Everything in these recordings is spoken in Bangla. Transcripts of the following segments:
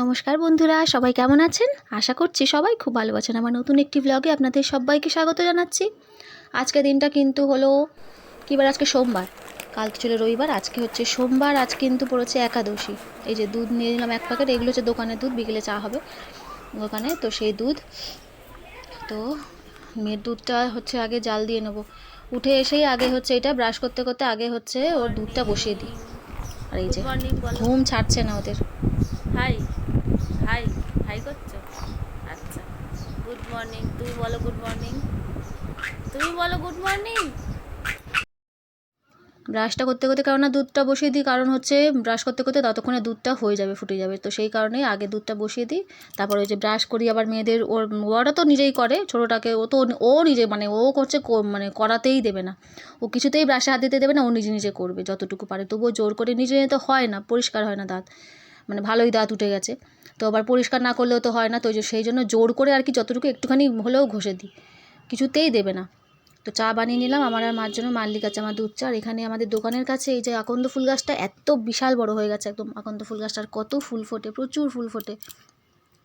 নমস্কার বন্ধুরা, সবাই কেমন আছেন? আশা করছি সবাই খুব ভালো আছেন। আমার নতুন একটি ব্লগে আপনাদের সবাইকে স্বাগত জানাচ্ছি। আজকে দিনটা কিন্তু হলো কিবার আজকে সোমবার? কাল ছিল রবিবার, আজকে হচ্ছে সোমবার, আজ কিন্তু পড়েছে একাদশী। এই যে দুধ নিয়ে নিলাম এক প্যাকেট, এগুলো হচ্ছে দোকানের দুধ, বিকেলে চা হবে দোকানে, তো সেই দুধ। তো মেয়ের দুধটা হচ্ছে আগে জাল দিয়ে নেব। উঠে এসেই আগে হচ্ছে এটা ব্রাশ করতে করতে আগে হচ্ছে ওর দুধটা বসিয়ে দিই। আর এই যে, ঘুম ছাড়ছে না ওদের। হাই হাই হাই করছ? আচ্ছা। গুড মর্নিং তুমি বলো গুড মর্নিং তুমি বলো গুড মর্নিং ব্রাশটা করতে করতে কারণ না দুধটা বসিয়ে দিই, কারণ হচ্ছে ব্রাশ করতে করতে ততক্ষণে দুধটা হয়ে যাবে, ফুটে যাবে। তো সেই কারণেই আগে দুধটা বসিয়ে দিই, তারপর ওই যে ব্রাশ করি আবার মেয়েদের, ওর ওরা তো নিজেই করে, ছোটোটাকে ও তো ও নিজে মানে ও করছে মানে করাতেই দেবে না। ও কিছুতেই ব্রাশে হাত দিতে দেবে না, ও নিজে নিজে করবে, যতটুকু পারে। তবুও জোর করে নিজে তো হয় না, পরিষ্কার হয় না দাঁত। মানে ভালোই দাঁত উঠে গেছে। তো আবার পরিষ্কার না করলেও তো হয় না, তো সেই জন্য জোর করে আর কি যতটুকু একটুখানি হলেও ঘষে দিই। কিছুতেই দেবে না। তো চা বানিয়ে নিলাম, আমার আর মার জন্য মাল্লিক আছে আমার দুধ চা, আর এখানে আমাদের দোকানের কাছে এই যে আকন্দ ফুল গাছটা এত বিশাল বড় হয়ে গেছে একদম, আকন্দ ফুল গাছটার কত ফুল ফোটে, প্রচুর ফুল ফোটে।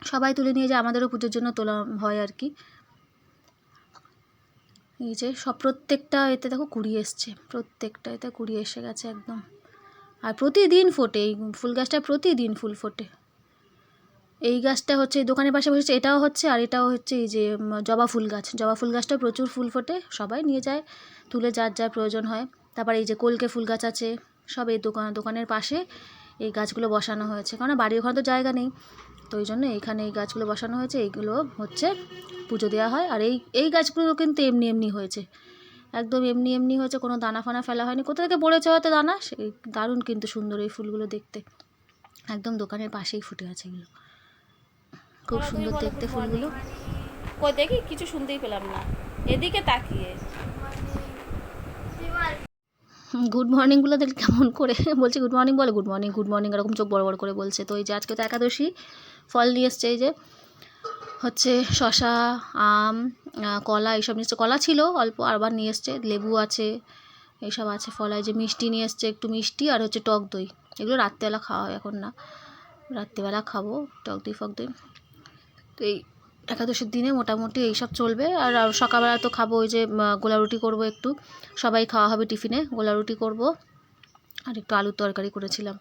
সবাই তুলে নিয়ে যায়, আমাদেরও পুজোর জন্য তোলা হয় আর কি। এই যে সব প্রত্যেকটা এতে দেখো কুড়ি এসছে, প্রত্যেকটা এতে কুড়ি এসে গেছে একদম। আর প্রতিদিন ফোটে, এই ফুল গাছটা প্রতিদিন ফুল ফোটে। এই গাছটা হচ্ছে, এই দোকানের পাশে বসেছে এটাও হচ্ছে, আর এটাও হচ্ছে এই যে জবা ফুল গাছ। জবা ফুল গাছটা প্রচুর ফুল ফোটে, সবাই নিয়ে যায়, তুলে যার যার প্রয়োজন হয়। তারপর এই যে কলকে ফুল গাছ আছে, সব এই দোকান, দোকানের পাশে এই গাছগুলো বসানো হয়েছে। কারণ বাড়ির ওখানে তো জায়গা নেই, তো ওই জন্য এইখানে এই গাছগুলো বসানো হয়েছে। এইগুলো হচ্ছে পুজো দেওয়া হয়, আর এই এই গাছগুলো কিন্তু এমনি এমনি হয়েছে। একদম এমনি এমনি হয়েছে কোনো দানা ফানা ফেলা হয়নি। কোথা থেকে পড়েছে হয়তো দানা? সেই দারুণ কিন্তু সুন্দর এই ফুলগুলো দেখতে। একদম দোকানের পাশেই ফুটে আছে এগুলো। খুব সুন্দর দেখতে ফুলগুলো। কই দেখি কিছু শুনতেই পেলাম না। এদিকে তাকিয়ে। গুড মর্নিংগুলো দেখলে কেমন করে? বলছে গুড মর্নিং বলে গুড মর্নিং গুড মর্নিং এরকম চোখ বড় বড় করে বলছে। তো এই যে আজকে তো একাদশী ফল নিয়ে এসছে এই যে। হচ্ছে শশা আম কলা, এইসব নিয়ে কলা ছিল, অল্প আবার নিয়ে এসছে। লেবু আছে, এইসব আছে ফলায় যে মিষ্টি নিয়ে এসছে, একটু মিষ্টি আর হচ্ছে টক দই। এগুলো রাত্রেবেলা খাওয়া হয় এখন না। রাত্রেবেলা খাব, টক দই, ফক দই। তো এই একাদশীর দিনে মোটামুটি এইসব চলবে। আর সকালবেলা তো খাব ওই যে গোলা রুটি করব একটু। সবাই খাওয়া হবে টিফিনে, গোলা রুটি করব। আর একটু আলুর তরকারি করেছিলাম।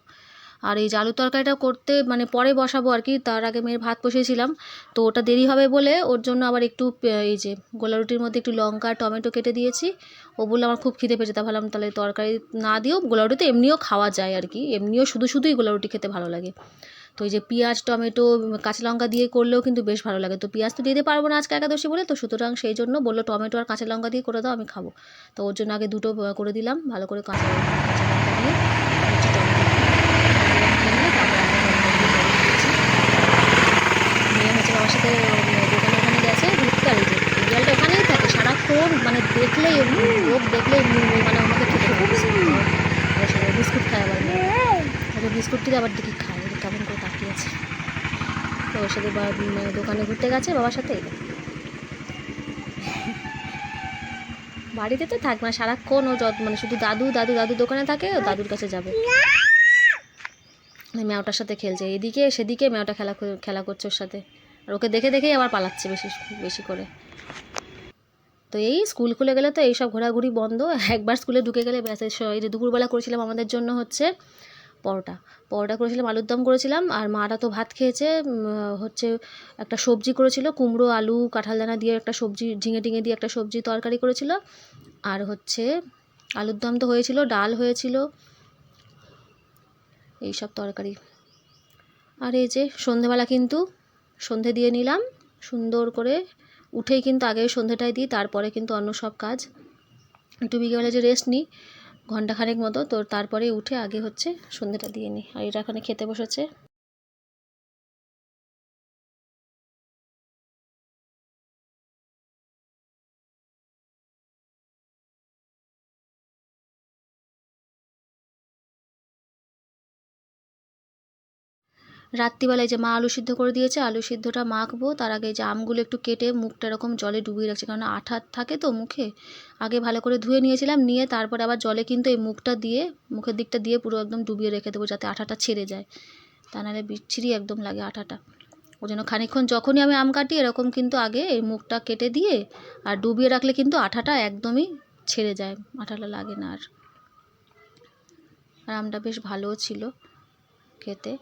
আর এই যে আলুর তরকারিটা করতে মানে পরে বসাবো আর কি, তার আগে মেয়ের ভাত বসিয়েছিলাম। তো ওটা দেরি হবে বলে ওর জন্য আবার একটু এই যে গোলা রুটির মধ্যে একটু লঙ্কা, টমেটো কেটে দিয়েছি। ও বলল আমার খুব খিদে পেয়েছে, তা ভাবলাম তাহলে তরকারি না দিয়েও গোলা রুটি তো এমনিও খাওয়া যায় আর কি, এমনিও শুধু শুধুই গোলা রুটি খেতে ভালো লাগে। তো এই যে পেঁয়াজ, টমেটো, কাঁচা লঙ্কা দিয়ে করলেও কিন্তু বেশ ভালো লাগে। তো পেঁয়াজ তো দিতে পারব না আজকে একাদশী বলে, তো সুতরাং সেই জন্য বলল টমেটো আর কাঁচা লঙ্কা দিয়ে করে দাও, আমি খাব। তো ওর জন্য আগে দুটো করে দিলাম, ভালো করে কাঁচা কাঁচা লঙ্কা দিয়ে দিয়ে তারপর। মেয়ে হচ্ছে বাবার সাথে দোকানে ওখানে গেছে ঘুরতে আর যে বিড়ালটা ওখানেই থাকে সারাক্ষণ মানে দেখলেই এমনি লোক দেখলেই এমনি মানে আমাকে খেতে বিস্কুট খায় আবার মেয়ে। বিস্কুট দিলে আবার দেখি খায় কেমন করে তাকিয়ে আছে তো ওর সাথে দোকানে ঘুরতে গেছে বাবার সাথে বাড়িতে তো থাক মানে সারাক্ষণ ও যত মানে শুধু দাদু দাদু দাদু দোকানে থাকে, ও দাদুর কাছে যাবে ম্যাওটার সাথে খেলছে, এদিকে, সেদিকে ম্যাওটা খেলা খেলা করছে ওর সাথে। আর ওকে দেখে দেখেই আবার পালাচ্ছে বেশি বেশি করে। তো এই স্কুল খুলে গেলে তো এইসব ঘোরাঘুরি বন্ধ। একবার স্কুলে ঢুকে গেলে ব্যাস, এই যে দুপুরবেলা করেছিলাম আমাদের জন্য হচ্ছে পরোটা। পরোটা করেছিলাম, আলুর দম করেছিলাম, আর মারা তো ভাত খেয়েছে হচ্ছে একটা সবজি করেছিল, কুমড়ো, আলু, কাঁঠাল দানা দিয়ে একটা সবজি, ঝিঙে টিঙে দিয়ে একটা সবজি তরকারি করেছিল। আর হচ্ছে আলুর দম তো হয়েছিল, ডাল হয়েছিল এইসব তরকারি। আর এই যে সন্ধেবেলা কিন্তু সন্ধে দিয়ে নিলাম। সুন্দর করে উঠেই কিন্তু আগে সন্ধেটাই দিই, তারপরে কিন্তু অন্য সব কাজ। একটু বিকেলে যে রেস্ট নিই, ঘন্টাখানেক মতো, তো তারপরে উঠে আগে হচ্ছে সন্ধেটা দিয়ে নিই। আর এটা এখানে খেতে বসেছে। রাত্রিবেলায় যে মা আলু সিদ্ধ করে দিয়েছে, আলু সিদ্ধটা মাখবো। তার আগে যে আমগুলো একটু কেটে মুখটা এরকম জলে ডুবিয়ে রাখছি, কারণ আঠা থাকে তো মুখে। আগে ভালো করে ধুয়ে নিয়েছিলাম, নিয়ে তারপরে আবার জলে কিন্তু এই মুখটা দিয়ে, মুখের দিকটা দিয়ে পুরো একদম ডুবিয়ে রেখে দেবো যাতে আঠাটা ছেড়ে যায়। তা নাহলে বিচ্ছিরি একদম লাগে আঠাটা ওই জন্য খানিকক্ষণ যখনই আমি আম কাটি, এরকম কিন্তু আগে এই মুখটা কেটে দিয়ে আর ডুবিয়ে রাখলে কিন্তু আঠাটা একদমই ছেড়ে যায় আঠাটা লাগে না আর। আর আমটা বেশ ভালোও ছিল খেতে।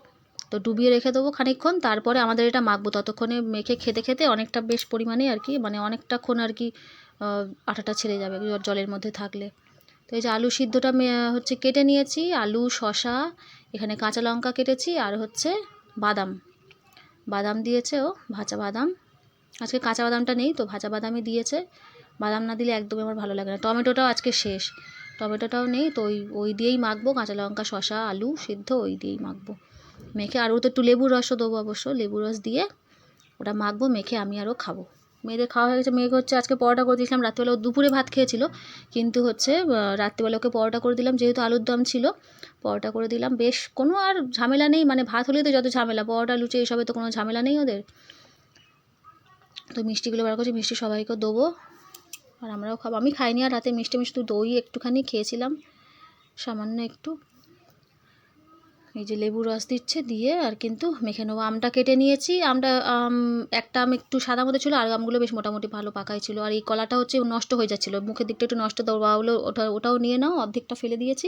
তো ডুবিয়ে রেখে দেবো খানিকক্ষণ। তারপরে আমাদের এটা মাখবো। ততক্ষণে মেখে খেতে খেতে অনেকটা বেশ পরিমাণে আর কি মানে অনেকটাক্ষণ আর কি আঠাটা ছেড়ে যাবে জলের মধ্যে থাকলে। তো এই যে আলু সিদ্ধটা হচ্ছে কেটে নিয়েছি, আলু শশা এখানে কাঁচা লঙ্কা কেটেছি, আর হচ্ছে বাদাম। বাদাম দিয়েছে ও, ভাজা বাদাম। আজকে কাঁচা বাদামটা নেই, তো ভাজা বাদামই দিয়েছে। বাদাম না দিলে একদমই আমার ভালো লাগে না। টমেটোটাও আজকে শেষ। টমেটোটাও নেই, তো ওই ওই দিয়েই মাখবো। কাঁচা লঙ্কা শশা আলু সিদ্ধ, ওই দিয়েই মাখবো। মেখে আর ওতে একটু লেবুর রসও দেবো অবশ্য, লেবুর রস দিয়ে ওটা মাখবো, মেখে আমি আরও খাব। মেয়েদের খাওয়া হয়ে গেছে, মেয়েকে হচ্ছে আজকে পরোটা করে দিয়েছিলাম, রাত্রিবেলা দুপুরে ভাত খেয়েছিল, কিন্তু হচ্ছে রাত্রিবেলা ওকে পরোটা করে দিলাম, যেহেতু আলুর দম ছিল, পরোটা করে দিলাম। বেশ কোনো আর ঝামেলা নেই মানে ভাত হলেই তো যত ঝামেলা, পরোটা, লুচি এইসবে তো কোনো ঝামেলা নেই ওদের। তো মিষ্টিগুলো বার করছি, মিষ্টি সবাইকে দেবো, আর আমরাও খাব। আমি খাইনি আর রাতে মিষ্টি মিষ্টি দই একটুখানি খেয়েছিলাম, সামান্য একটু। এই যে লেবু রস দিচ্ছে, দিয়ে আর কিন্তু মেখে নেব। আমটা কেটে নিয়েছি। আমটা, আম, একটা আম একটু সাদা মতো ছিল, আর আমগুলো বেশ মোটামুটি ভালো পাকাই ছিল। আর এই কলাটা হচ্ছে নষ্ট হয়ে যাচ্ছিল। মুখের দিকটা একটু নষ্ট দেওয়া হলো, ওটা, ওটাও নিয়ে নাও, অর্ধেকটা ফেলে দিয়েছি।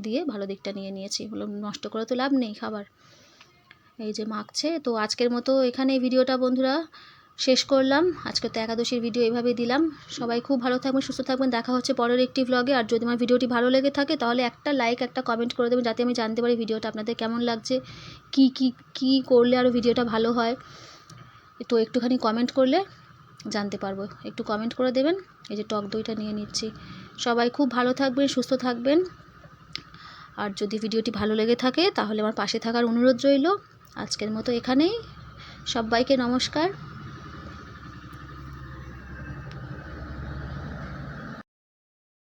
দিয়ে ভালো দিকটা নিয়ে নিয়েছি। হলো নষ্ট করে তো লাভ নেই, খাবার। এই যে মাখছে। তো আজকের মতো এখানে ভিডিওটা, বন্ধুরা। শেষ করলাম। আজকে তো একাদশীর ভিডিও এইভাবেই দিলাম। সবাই খুব ভালো থাকবেন, সুস্থ থাকবেন। দেখা হচ্ছে পরের একটি ভ্লগে আর যদি আমার ভিডিওটি ভালো লেগে থাকে, তাহলে একটা লাইক একটা কমেন্ট করে দেবেন, যাতে আমি জানতে পারি ভিডিওটা আপনাদের কেমন লাগছে, কি কি কি করলে আরও ভিডিওটা ভালো হয়। তো একটুখানি কমেন্ট করলে জানতে পারব। একটু কমেন্ট করে দেবেন। এই যে টক দইটা নিয়ে নিচ্ছি। সবাই খুব ভালো থাকবেন, সুস্থ থাকবেন। আর যদি ভিডিওটি ভালো লেগে থাকে, তাহলে আমার পাশে থাকার অনুরোধ রইল। আজকের মতো এখানেই। সবাইকে নমস্কার।